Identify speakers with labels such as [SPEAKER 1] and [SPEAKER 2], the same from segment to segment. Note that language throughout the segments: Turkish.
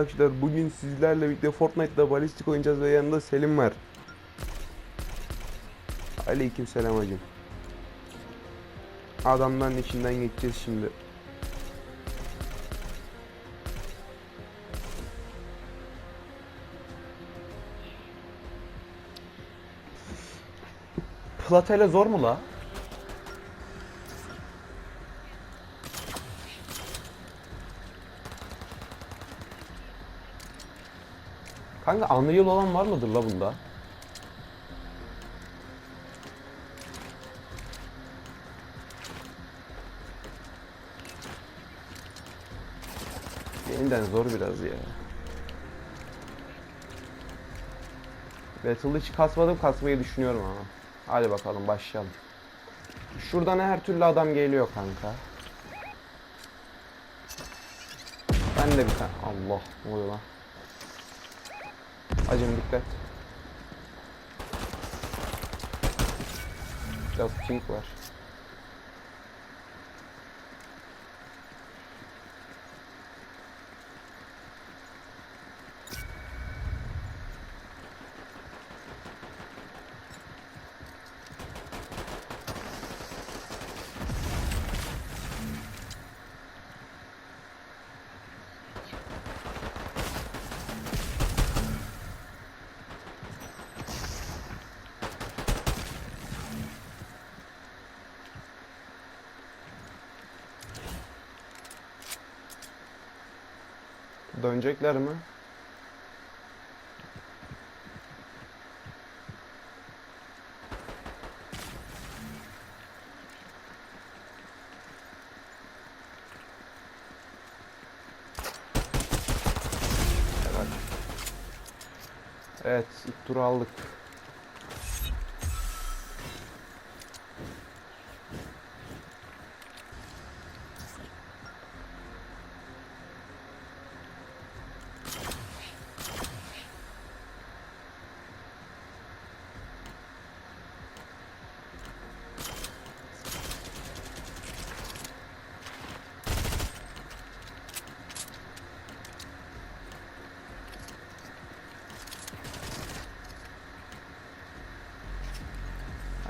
[SPEAKER 1] Arkadaşlar bugün sizlerle birlikte Fortnite'da balistik oynayacağız ve yanında Selim var. Aleykümselam hacım. Adamların içinden geçeceğiz şimdi.
[SPEAKER 2] Platele zor mu la? Kanka Unreal olan var mıdır la bunda?
[SPEAKER 1] Yeniden zor biraz ya. Battle hiç kasmadım kasmayı düşünüyorum ama. Hadi bakalım başlayalım. Şuradan her türlü adam geliyor kanka. Ben de bir tane... Allah ne oluyor lan? Hacım dikkat. Biraz pink var. Dönecekler mi? Evet, ilk turu aldık.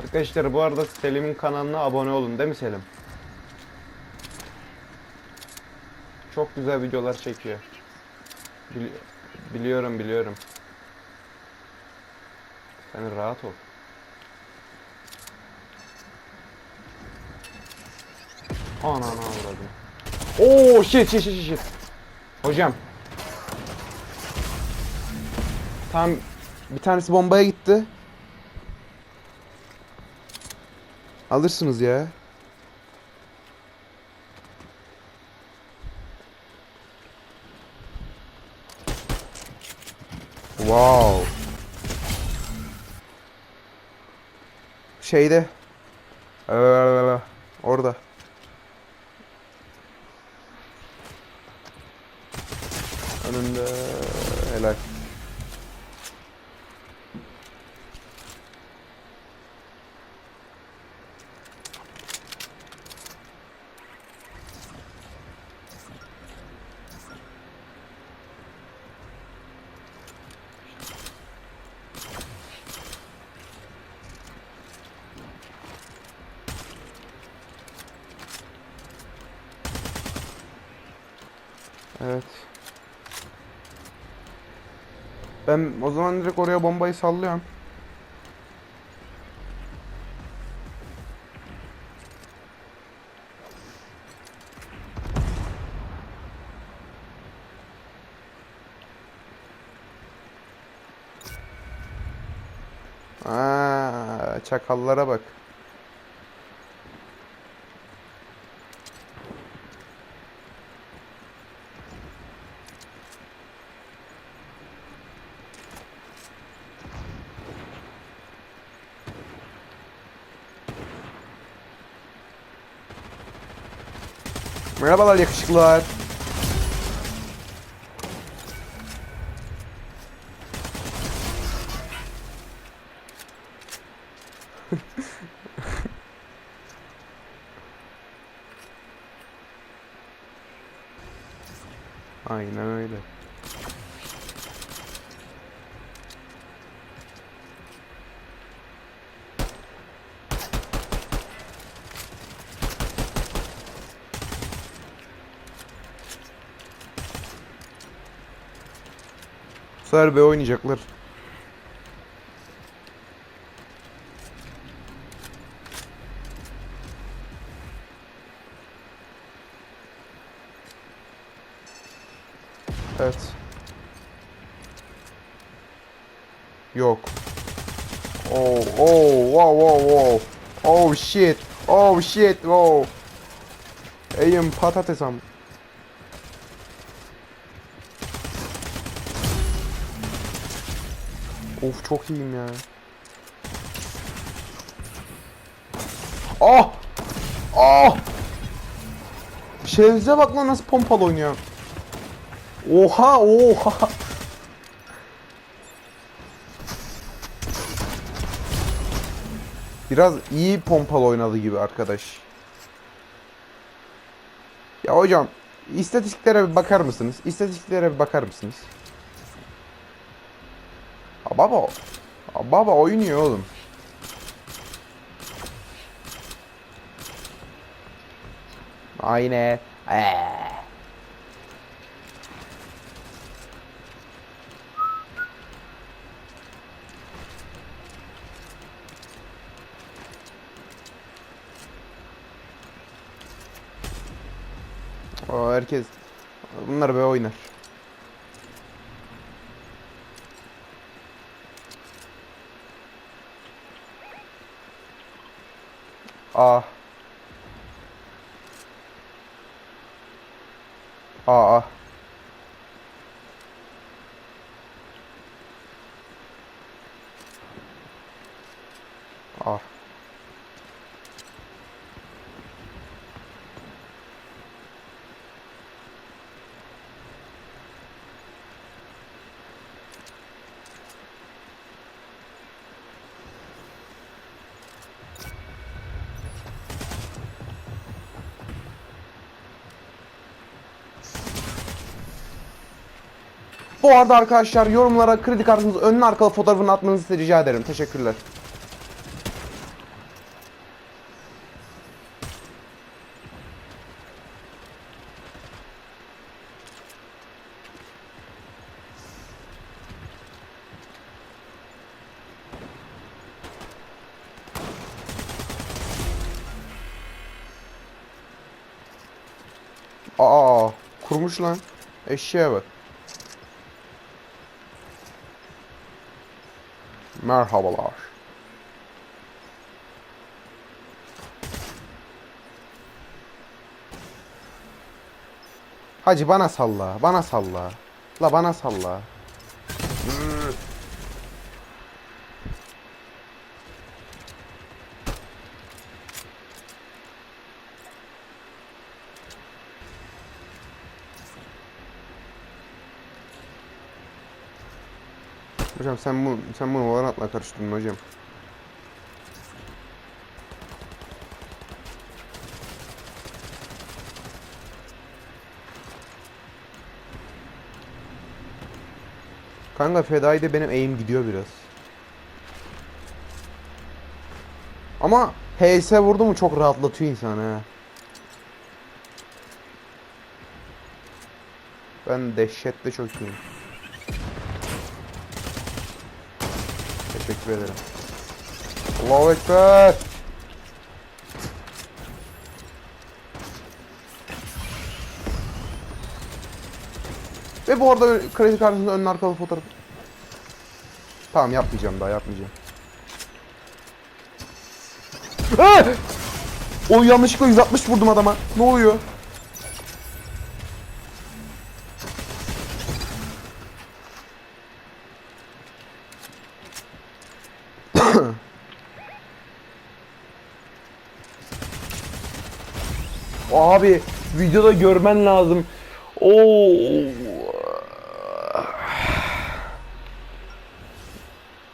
[SPEAKER 1] Arkadaşlar bu arada Selim'in kanalına abone olun değil mi Selim? Çok güzel videolar çekiyor. Bili- biliyorum biliyorum. Sen rahat ol. Ananı avradım. Oo shit shit shit shit. Hocam. Tam bir tanesi bombaya gitti. Alırsınız ya. Wow. Şeyde. Ee, Orada. Önünde helal. Evet. Ben o zaman direkt oraya bombayı sallıyorum. Aa, çakallara bak. Merhabalar yakışıklılar. Aynen öyle. Sefer B oynayacaklar. Evet. Yok. Oh, oh, wow, wow, wow. Oh shit. Oh shit, wow. Eğim patates am. Of çok iyiyim ya. Ah! Ah! Şevze bak lan nasıl pompalı oynuyor. Oha oha. Biraz iyi pompalı oynadı gibi arkadaş. Ya hocam istatistiklere bir bakar mısınız? İstatistiklere bir bakar mısınız? Ha baba. Ha baba oynuyor oğlum. Aynen. Ee. O herkes bunlar böyle oynar. Aa. Aa. Aa. Bu arada arkadaşlar yorumlara kredi kartınızın önüne arkalı fotoğrafını atmanızı rica ederim. Teşekkürler. Aa, kurmuş lan. Eşeğe bak. Merhabalar. Hacı bana salla, bana salla. La bana salla. Hocam sen bu sen bunu Valorant'la karıştırdın hocam. Kanka Fedai'de benim aim gidiyor biraz. Ama HS vurdu mu çok rahatlatıyor insanı. Ben dehşette çok iyiyim. Teşekkür. Allahu Ekber. Ve bu arada kredi kartının ön arkalı fotoğrafı. Tamam yapmayacağım daha yapmayacağım. Ah! O yanlışlıkla 160 vurdum adama. Ne oluyor?
[SPEAKER 2] Abi videoda görmen lazım. Oo.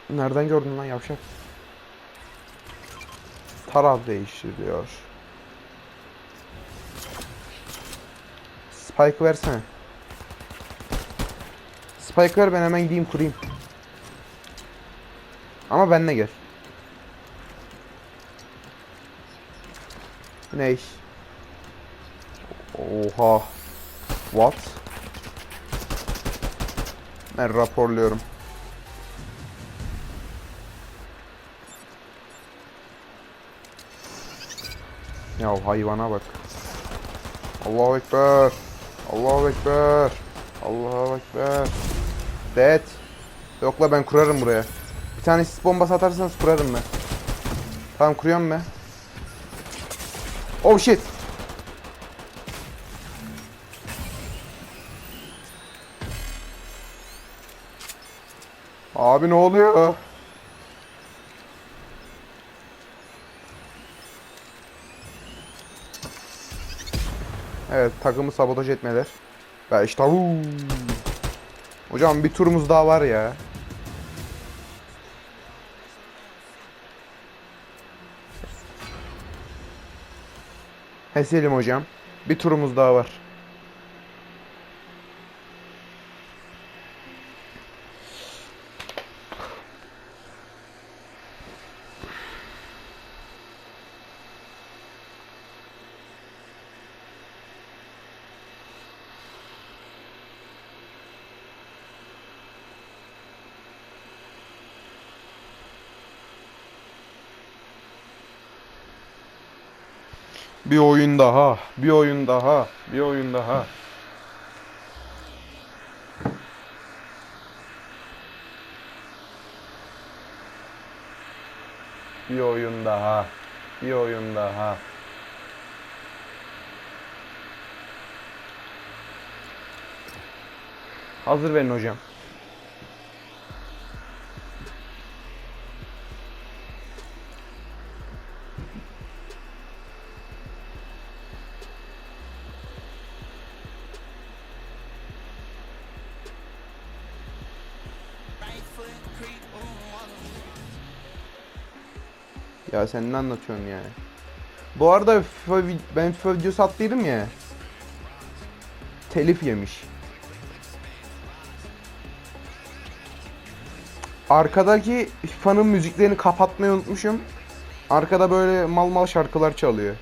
[SPEAKER 1] Nereden gördün lan yavşak? Taraf değiştiriyor. Spike versene. Spike ver ben hemen gideyim kurayım. Ama benle gel. Ney? Oha. What? Ben raporluyorum. Ya hayvana bak. Allahu Ekber. Allahu Ekber. Allahu Ekber. Dead. Yok la ben kurarım buraya. Bir tane sis bombası atarsanız kurarım ben. Tamam kuruyorum ben. Oh shit. Abi ne oluyor? Evet takımı sabotaj etmeler. Ve işte. Hocam bir turumuz daha var ya. He Selim hocam. Bir turumuz daha var. Bir oyun daha, bir oyun daha, bir oyun daha.
[SPEAKER 3] Bir oyun daha. Bir oyun daha. Hazır verin hocam.
[SPEAKER 1] Ya sen ne anlatıyorsun ya? Bu arada FIFA, ben FIFA videosu attıydım ya. Telif yemiş. Arkadaki FIFA'nın müziklerini kapatmayı unutmuşum. Arkada böyle mal mal şarkılar çalıyor.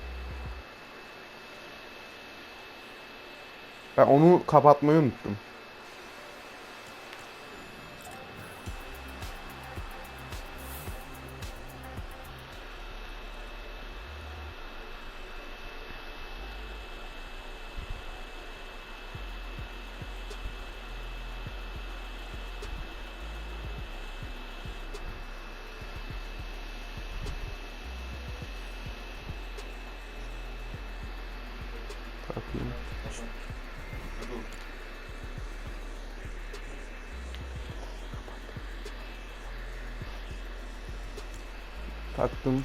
[SPEAKER 1] Ben onu kapatmayı unuttum. Taktım.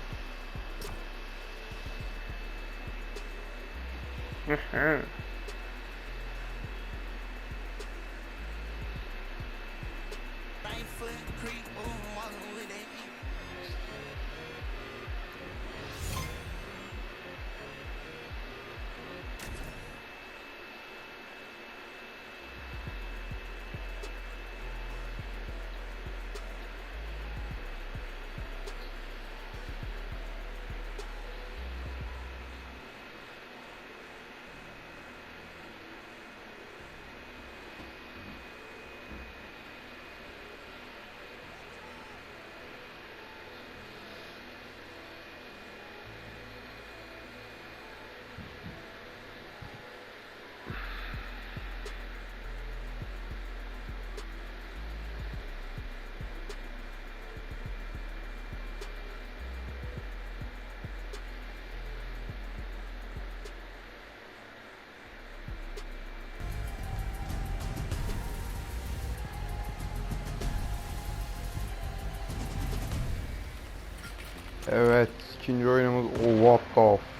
[SPEAKER 1] Evet, ikinci oyunumuz oh, what the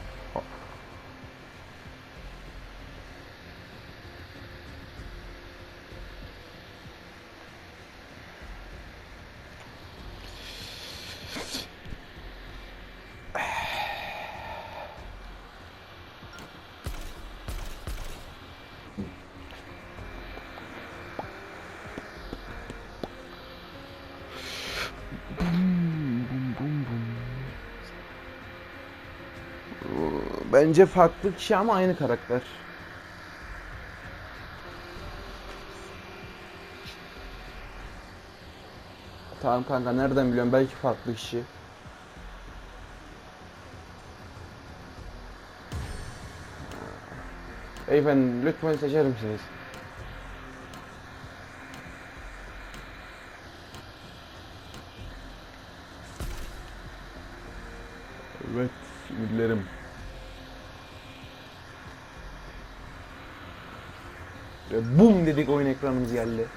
[SPEAKER 3] Bence farklı kişi ama aynı karakter.
[SPEAKER 4] Tamam kanka nereden biliyorum belki farklı kişi. Beyefendi lütfen seçer misiniz? Evet, sinirlerim. Ve bum dedik oyun ekranımız geldi.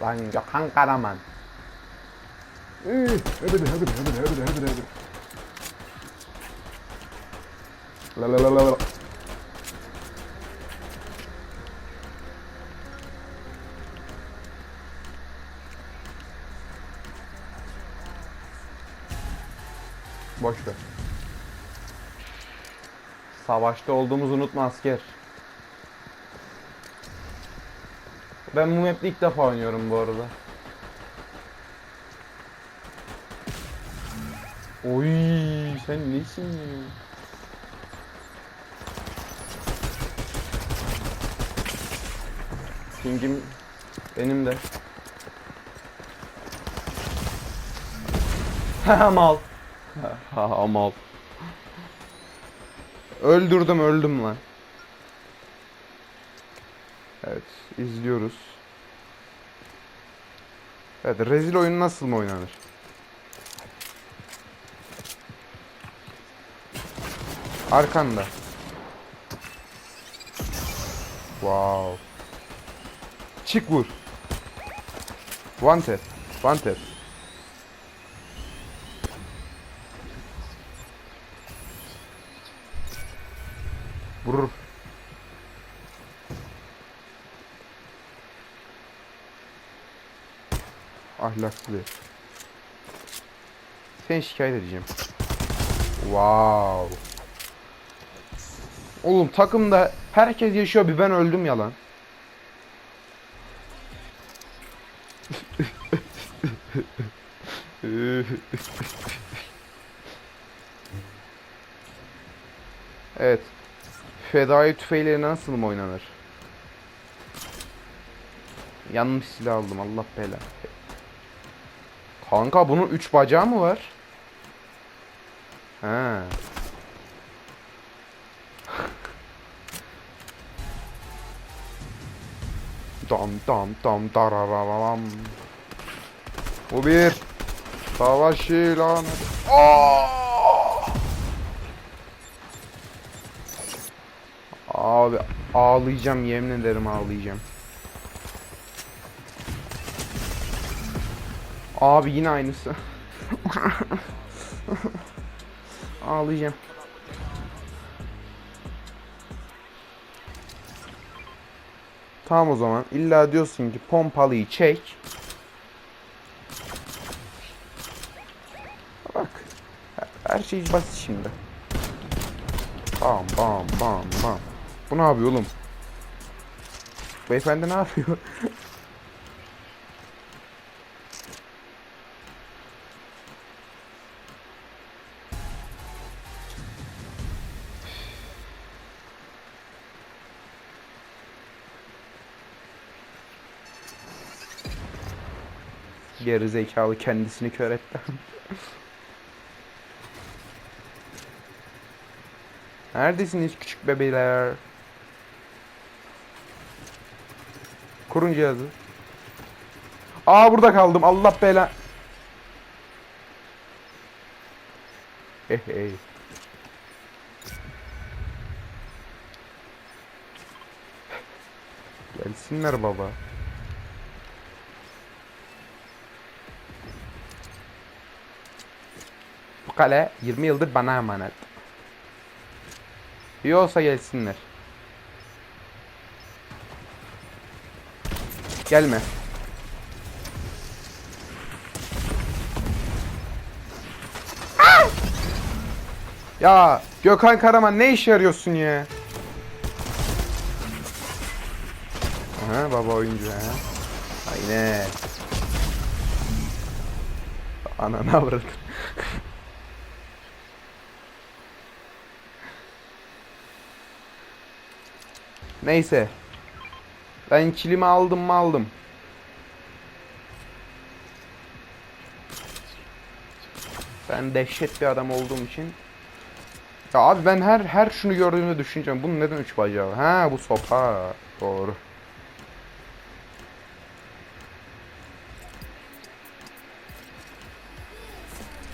[SPEAKER 4] Lan Gökhan Karaman. Üh, hadi hadi hadi hadi hadi hadi. La la la la la. Boş ver. Savaşta olduğumuzu unutma asker. Ben bu map'te ilk defa oynuyorum bu arada. Oy sen nesin ya? Pingim benim de. Ha mal. Ha mal.
[SPEAKER 1] Öldürdüm öldüm lan. Evet izliyoruz. Evet rezil oyun nasıl mı oynanır? Arkanda. Wow. Çık vur. One tap. Vurur. Ahlaklı. Seni şikayet edeceğim. Wow. Oğlum takımda herkes yaşıyor bir ben öldüm yalan. evet. Fedai tüfeğiyle nasıl mı oynanır? Yanlış silah aldım Allah bela. Kanka bunun 3 bacağı mı var? He. Dam dam dam darararam. Bu bir savaş ilanı. Aa! Ağlayacağım yemin ederim ağlayacağım. Abi yine aynısı. ağlayacağım. Tamam o zaman. İlla diyorsun ki pompalıyı çek. Bak. Her- şey basit şimdi. Bam bam bam bam. Bu ne yapıyor oğlum? Beyefendi ne yapıyor? Geri zekalı kendisini kör etti. Neredesiniz küçük bebeler? Kurun cihazı. Aa burada kaldım. Allah bela. Hey hey. Gelsinler baba. Bu kale 20 yıldır bana emanet. İyi olsa gelsinler. Gelme. Ya Gökhan Karaman ne işe yarıyorsun ya? Aha baba oyuncu ha. Aynen. Ananı avradım. Neyse.
[SPEAKER 3] Ben kilimi aldım mı aldım. Ben dehşet bir adam olduğum için. Ya abi ben her her şunu gördüğümde düşüneceğim. Bunun neden üç bacağı? Ha bu sopa. Doğru.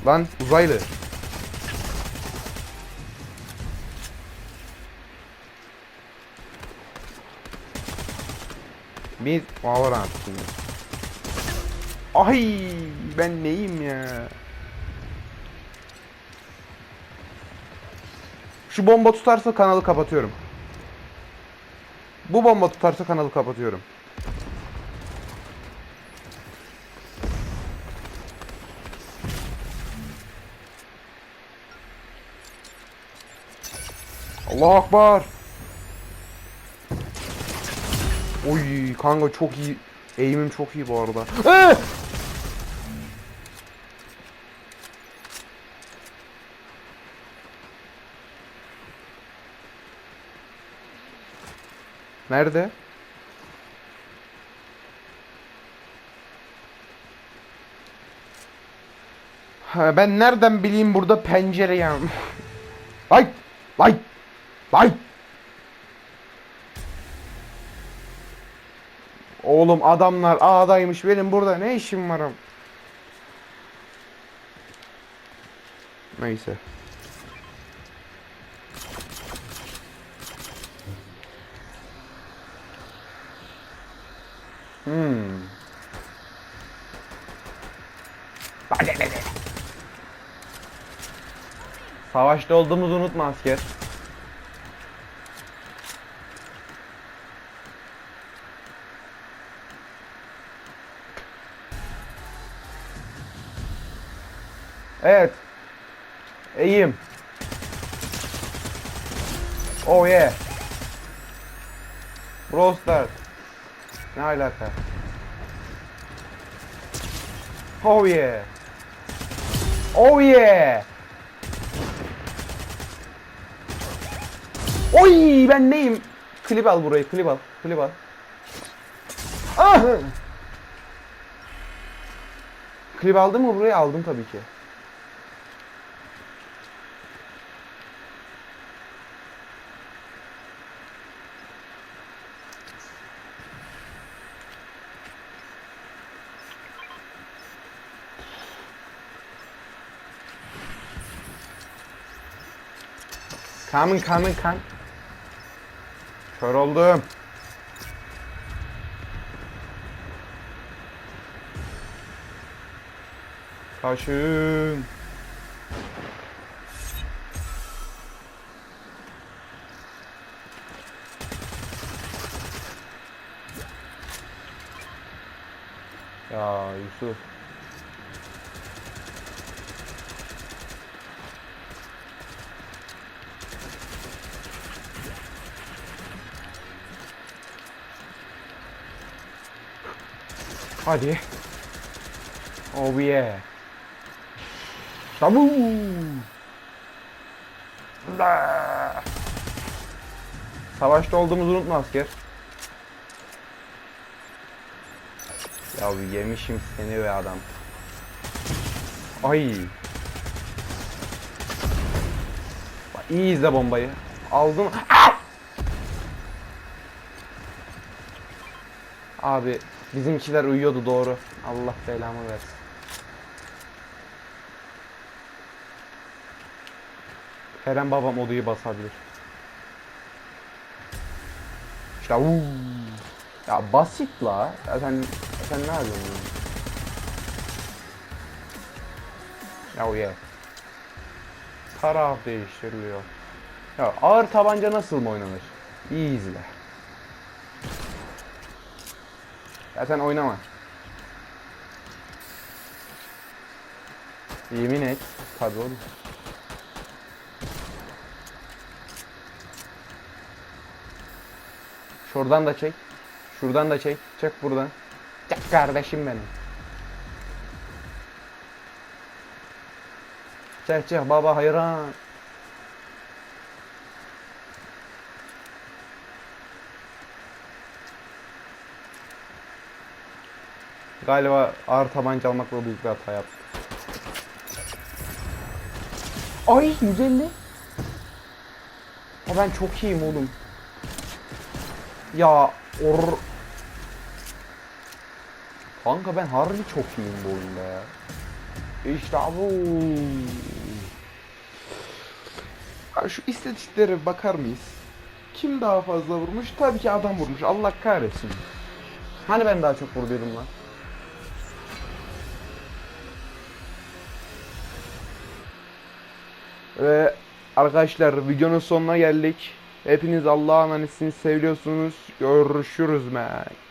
[SPEAKER 3] Lan uzaylı. Bir Valorant şimdi. Ay ben neyim ya? Şu bomba tutarsa kanalı kapatıyorum. Bu bomba tutarsa kanalı kapatıyorum. Allah akbar. Oy kanka çok iyi. Eğimim çok iyi bu arada. Eh! Nerede? Ha, ben nereden bileyim burada pencere ya? Ay! Ay! Ay! Oğlum adamlar A'daymış. Benim burada ne işim var? am- Neyse.
[SPEAKER 1] Hmm. Savaşta olduğumuzu unutma asker. Evet. İyiyim. Oh yeah. Brawl. Ne alaka? Oh yeah. Oh yeah. Oy ben neyim? Klip al burayı, klip al, klip al. Ah! Klip aldın mı burayı? Aldım tabii ki. Coming, coming, come. Kör oldum. Kaçın. Ya Yusuf. Hadi. Oh yeah. Tabu. Savaşta olduğumuzu unutma asker. Ya yemişim seni be adam. Ay. Bak, iyi izle bombayı. Aldım. Abi bizimkiler uyuyordu doğru. Allah belamı versin. Kerem babam odayı basabilir. İşte uuu. Ya basit la. Ya sen, sen ne yapıyorsun? Ya Ya o ye. Taraf değiştiriliyor. Ya ağır tabanca nasıl mı oynanır? İyi izle. Ya sen oynama. Yemin et. Tabii oğlum. Şuradan da çek. Şuradan da çek. Çek buradan. Çek kardeşim benim. Çek çek baba hayran.
[SPEAKER 5] Galiba ağır tabanca almakla büyük bir hata yaptım.
[SPEAKER 6] Ay 150. Ha ben çok iyiyim oğlum.
[SPEAKER 5] Ya or... Kanka ben harbi çok iyiyim bu oyunda ya. İşte bu.
[SPEAKER 1] Şu istatistiklere bakar mıyız? Kim daha fazla vurmuş? Tabii ki adam vurmuş. Allah kahretsin.
[SPEAKER 5] Hani ben daha çok vurduydum lan?
[SPEAKER 1] Ve arkadaşlar videonun sonuna geldik. Hepiniz Allah'a emanetsiniz. Seviyorsunuz. Görüşürüz. Man.